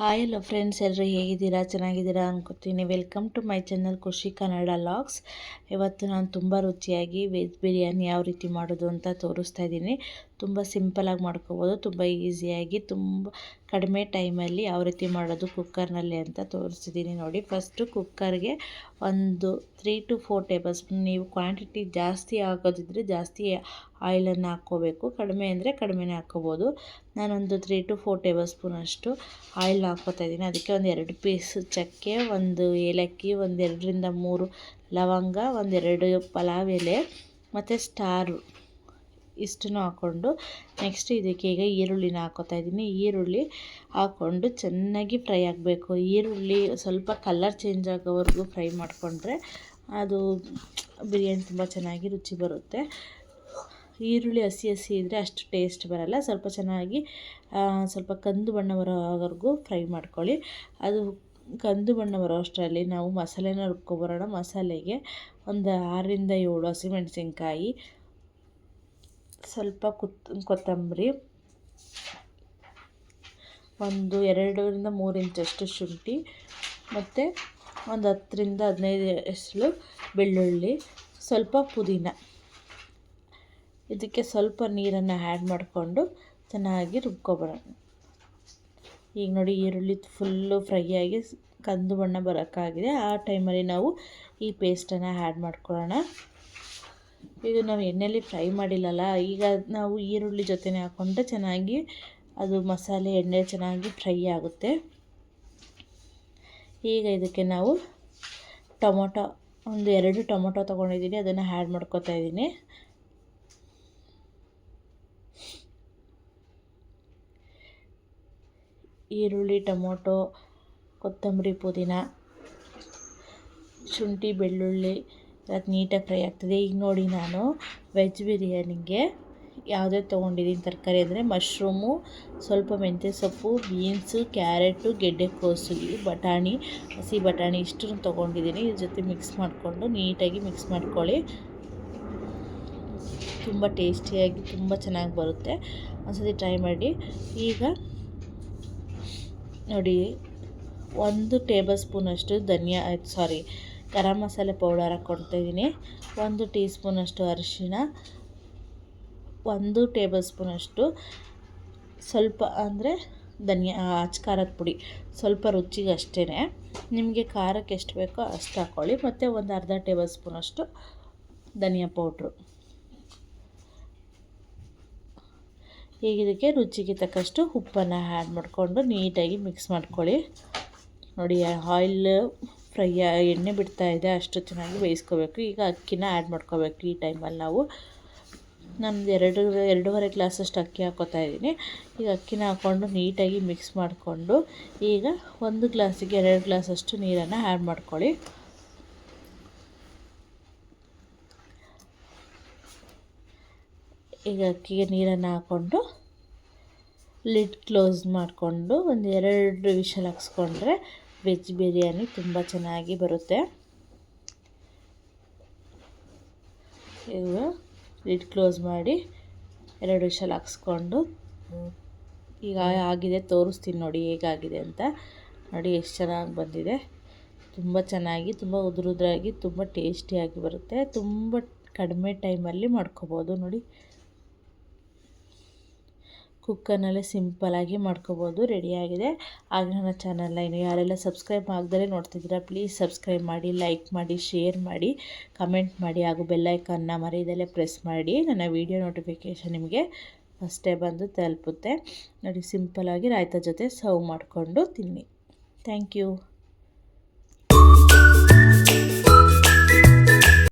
Hi hello friends ಎಲ್ಲರೂ ಹೇಗಿದ್ದೀರಾ? ಚೆನ್ನಾಗಿದ್ದೀರಾ ಅನ್ಕೋತೀನಿ. ವೆಲ್ಕಮ್ ಟು ಮೈ ಚಾನಲ್ ಖುಷಿ ಕನ್ನಡ ಲಾಗ್ಸ್ ಇವತ್ತು ನಾನು ತುಂಬ ರುಚಿಯಾಗಿ ವೆಜ್ ಬಿರಿಯಾನಿ ಯಾವ ರೀತಿ ಮಾಡೋದು ಅಂತ ತೋರಿಸ್ತಾ ಇದ್ದೀನಿ. ತುಂಬ ಸಿಂಪಲಾಗಿ ಮಾಡ್ಕೋಬೋದು, ತುಂಬ ಈಸಿಯಾಗಿ ತುಂಬ ಕಡಿಮೆ ಟೈಮಲ್ಲಿ ಯಾವ ರೀತಿ ಮಾಡೋದು ಕುಕ್ಕರ್ನಲ್ಲಿ ಅಂತ ತೋರಿಸ್ತಿದ್ದೀನಿ ನೋಡಿ. ಫಸ್ಟು ಕುಕ್ಕರ್ಗೆ ಒಂದು three to four tablespoon ನೀವು ಕ್ವಾಂಟಿಟಿ ಜಾಸ್ತಿ ಆಗೋದಿದ್ರೆ ಜಾಸ್ತಿ ಆಯಿಲನ್ನು ಹಾಕ್ಕೋಬೇಕು. ಕಡಿಮೆ ಅಂದರೆ ಕಡಿಮೆನೇ ಹಾಕ್ಕೋಬೋದು. ನಾನೊಂದು three to four tablespoon ಅಷ್ಟು ಆಯಿಲ್ ಹಾಕ್ಕೋತಾ ಇದ್ದೀನಿ. ಅದಕ್ಕೆ ಒಂದು ಎರಡು ಪೀಸ್ ಚಕ್ಕೆ, ಒಂದು ಏಲಕ್ಕಿ, ಒಂದು ಎರಡರಿಂದ ಮೂರು ಲವಂಗ ಒಂದೆರಡು ಪಲಾವ್ ಎಲೆ, ಮತ್ತು ಸ್ಟಾರು ಇಷ್ಟನ್ನು ಹಾಕ್ಕೊಂಡು ನೆಕ್ಸ್ಟ್ ಇದಕ್ಕೆ ಈಗ ಈರುಳ್ಳಿನ ಹಾಕೋತಾ ಇದ್ದೀನಿ. ಈರುಳ್ಳಿ ಹಾಕ್ಕೊಂಡು ಚೆನ್ನಾಗಿ ಫ್ರೈ ಆಗಬೇಕು. ಈರುಳ್ಳಿ ಸ್ವಲ್ಪ ಕಲರ್ ಚೇಂಜ್ ಆಗೋವರೆಗೂ ಫ್ರೈ ಮಾಡಿಕೊಂಡ್ರೆ ಅದು ಬಿರಿಯಾನಿ ತುಂಬ ಚೆನ್ನಾಗಿ ರುಚಿ ಬರುತ್ತೆ. ಈರುಳ್ಳಿ ಹಸಿ ಹಸಿ ಇದ್ದರೆ ಅಷ್ಟು ಟೇಸ್ಟ್ ಬರಲ್ಲ. ಸ್ವಲ್ಪ ಚೆನ್ನಾಗಿ ಸ್ವಲ್ಪ ಕಂದು ಬಣ್ಣ ಬರೋವರೆಗೂ ಫ್ರೈ ಮಾಡ್ಕೊಳ್ಳಿ. ಅದು ಕಂದು ಬಣ್ಣ ಬರೋ ಅಷ್ಟರಲ್ಲಿ ನಾವು ಮಸಾಲೆನ ರುಬ್ಕೊಬರೋಣ. ಮಸಾಲೆಗೆ ಒಂದು ಆರರಿಂದ ಏಳು ಹಸಿಮೆಣಸಿನ್ಕಾಯಿ, ಸ್ವಲ್ಪ ಕುತ್, ಕೊತ್ತಂಬರಿ, ಒಂದು ಎರಡರಿಂದ ಮೂರು ಇಂಚಷ್ಟು ಶುಂಠಿ ಮತ್ತು ಒಂದು ಹತ್ತರಿಂದ ಹದಿನೈದು ಎಸಳು ಬೆಳ್ಳುಳ್ಳಿ, ಸ್ವಲ್ಪ ಪುದೀನ. ಇದಕ್ಕೆ ಸ್ವಲ್ಪ ನೀರನ್ನು ಆ್ಯಡ್ ಮಾಡಿಕೊಂಡು ಚೆನ್ನಾಗಿ ರುಬ್ಕೊಬರೋಣ. ಈಗ ನೋಡಿ ಈರುಳ್ಳಿ ಫುಲ್ಲು ಫ್ರೈ ಆಗಿ ಕಂದು ಬಣ್ಣ ಬರೋಕ್ಕಾಗಿದೆ. ಆ ಟೈಮಲ್ಲಿ ನಾವು ಈ ಪೇಸ್ಟನ್ನು ಆ್ಯಡ್ ಮಾಡ್ಕೊಳ್ಳೋಣ. ಇದು ನಾವು ಎಣ್ಣೆಯಲ್ಲಿ ಫ್ರೈ ಮಾಡಿಲ್ಲಲ್ಲ, ಈಗ ನಾವು ಈರುಳ್ಳಿ ಜೊತೆನೇ ಹಾಕ್ಕೊಂಡ್ರೆ ಚೆನ್ನಾಗಿ ಅದು ಮಸಾಲೆ ಎಣ್ಣೆ ಚೆನ್ನಾಗಿ ಫ್ರೈ ಆಗುತ್ತೆ. ಈಗ ಇದಕ್ಕೆ ನಾವು ಟೊಮೊಟೊ, ಒಂದು ಎರಡು ಟೊಮೊಟೊ ತೊಗೊಂಡಿದ್ದೀನಿ, ಅದನ್ನು ಆ್ಯಡ್ ಮಾಡ್ಕೊತಾ ಇದ್ದೀನಿ. ಈರುಳ್ಳಿ, ಟೊಮೊಟೊ, ಕೊತ್ತಂಬರಿ, ಪುದೀನ, ಶುಂಠಿ, ಬೆಳ್ಳುಳ್ಳಿ ಅದು ನೀಟಾಗಿ ಫ್ರೈ ಆಗ್ತದೆ. ಈಗ ನೋಡಿ ನಾನು ವೆಜ್ ಬಿರಿಯಾನಿಗೆ ಯಾವುದೇ ತೊಗೊಂಡಿದ್ದೀನಿ ತರಕಾರಿ ಅಂದರೆ ಮಶ್ರೂಮು, ಸ್ವಲ್ಪ ಮೆಂತ್ಯ ಸೊಪ್ಪು, ಬೀನ್ಸು, ಕ್ಯಾರೆಟು ಗೆಡ್ಡೆಕೋಸು ಬಟಾಣಿ, ಹಸಿ ಬಟಾಣಿ ಇಷ್ಟನ್ನು ತೊಗೊಂಡಿದ್ದೀನಿ ಇದ್ರ ಜೊತೆ ಮಿಕ್ಸ್ ಮಾಡಿಕೊಂಡು ನೀಟಾಗಿ ಮಿಕ್ಸ್ ಮಾಡ್ಕೊಳ್ಳಿ. ತುಂಬ ಟೇಸ್ಟಿಯಾಗಿ ತುಂಬ ಚೆನ್ನಾಗಿ ಬರುತ್ತೆ. ಒಂದ್ಸತಿ ಟ್ರೈ ಮಾಡಿ. ಈಗ ನೋಡಿ, ಒಂದು ಟೇಬಲ್ ಸ್ಪೂನಷ್ಟು ಧನಿಯಾ ಸಾರಿ ಗರಂ ಮಸಾಲೆ ಪೌಡರ್ ಹಾಕ್ಕೊಡ್ತಾಯಿದ್ದೀನಿ ಒಂದು ಟೀ ಸ್ಪೂನಷ್ಟು ಅರಿಶಿಣ, ಒಂದು ಟೇಬಲ್ ಸ್ಪೂನಷ್ಟು ಸ್ವಲ್ಪ ಅಂದರೆ ಧನಿಯಾ ಅಚ್ಚ ಖಾರದ ಪುಡಿ, ಸ್ವಲ್ಪ ರುಚಿಗೆ ಅಷ್ಟೇ ನಿಮಗೆ ಖಾರಕ್ಕೆ ಎಷ್ಟು ಬೇಕೋ ಅಷ್ಟು ಹಾಕ್ಕೊಳ್ಳಿ ಮತ್ತು ಒಂದು ಅರ್ಧ ಟೇಬಲ್ ಸ್ಪೂನಷ್ಟು ಧನಿಯಾ ಪೌಡ್ರು ಈಗ ಇದಕ್ಕೆ ರುಚಿಗೆ ತಕ್ಕಷ್ಟು ಉಪ್ಪನ್ನು ಆ್ಯಡ್ ಮಾಡಿಕೊಂಡು ನೀಟಾಗಿ ಮಿಕ್ಸ್ ಮಾಡ್ಕೊಳ್ಳಿ. ನೋಡಿ ಆಯಿಲ್ ಫ್ರೈ ಎಣ್ಣೆ ಬಿಡ್ತಾ ಇದೆ, ಅಷ್ಟು ಚೆನ್ನಾಗಿ ಬೇಯಿಸ್ಕೋಬೇಕು. ಈಗ ಅಕ್ಕಿನ ಆ್ಯಡ್ ಮಾಡ್ಕೋಬೇಕು ಈ ಟೈಮಲ್ಲಿ ನಾವು. ನಮ್ದು ಎರಡು, ಎರಡೂವರೆ ಗ್ಲಾಸಷ್ಟು ಅಕ್ಕಿ ಹಾಕೋತಾ ಇದ್ದೀನಿ. ಈಗ ಅಕ್ಕಿನ ಹಾಕ್ಕೊಂಡು ನೀಟಾಗಿ ಮಿಕ್ಸ್ ಮಾಡಿಕೊಂಡು ಈಗ ಒಂದು ಗ್ಲಾಸಿಗೆ ಎರಡು ಗ್ಲಾಸಷ್ಟು ನೀರನ್ನು ಆ್ಯಡ್ ಮಾಡ್ಕೊಳ್ಳಿ. ಈಗ ಅಕ್ಕಿಗೆ ನೀರನ್ನು ಹಾಕ್ಕೊಂಡು ಲಿಡ್ ಕ್ಲೋಸ್ ಮಾಡಿಕೊಂಡು ಒಂದು ಎರಡು ವಿಷಲ್ ಹಾಕ್ಸ್ಕೊಂಡ್ರೆ ವೆಜ್ ಬಿರಿಯಾನಿ ತುಂಬ ಚೆನ್ನಾಗಿ ಬರುತ್ತೆ. ಈಗ ಲಿಡ್ ಕ್ಲೋಸ್ ಮಾಡಿ ಎರಡು ವಿಷಲ್ ಹಾಕ್ಸ್ಕೊಂಡು ಈಗ ಆಗಿದೆ, ತೋರಿಸ್ತೀನಿ ನೋಡಿ ಹೇಗಾಗಿದೆ ಅಂತ. ನೋಡಿ ಎಷ್ಟು ಚೆನ್ನಾಗಿ ಬಂದಿದೆ. ತುಂಬ ಚೆನ್ನಾಗಿ, ತುಂಬ ಉದುರುದ್ರಾಗಿ, ತುಂಬ ಟೇಸ್ಟಿಯಾಗಿ ಬರುತ್ತೆ. ತುಂಬ ಕಡಿಮೆ ಟೈಮಲ್ಲಿ ಮಾಡ್ಕೋಬೋದು ನೋಡಿ. ಕುಕ್ಕರ್ನಲ್ಲೇ ಸಿಂಪಲಾಗಿ ಮಾಡ್ಕೋಬೋದು ರೆಡಿಯಾಗಿದೆ ಆಗ ನನ್ನ ಚಾನಲ್ನ ಇನ್ನು ಯಾರೆಲ್ಲ ಸಬ್ಸ್ಕ್ರೈಬ್ ಆಗದಲ್ಲೇ ನೋಡ್ತಿದ್ದೀರಾ, ಪ್ಲೀಸ್ ಸಬ್ಸ್ಕ್ರೈಬ್ ಮಾಡಿ, ಲೈಕ್ ಮಾಡಿ, ಶೇರ್ ಮಾಡಿ, ಕಮೆಂಟ್ ಮಾಡಿ, ಹಾಗೂ ಬೆಲ್ಲೈಕನ್ನ ಮರೆಯದಲ್ಲೇ ಪ್ರೆಸ್ ಮಾಡಿ. ನನ್ನ ವೀಡಿಯೋ ನೋಟಿಫಿಕೇಷನ್ ನಿಮಗೆ ಫಸ್ಟೇ ಬಂದು ತಲುಪುತ್ತೆ. ನೋಡಿ ಸಿಂಪಲಾಗಿ ರಾಯ್ತ ಜೊತೆ ಸರ್ವ್ ಮಾಡಿಕೊಂಡು ತಿನ್ನಿ. Thank you.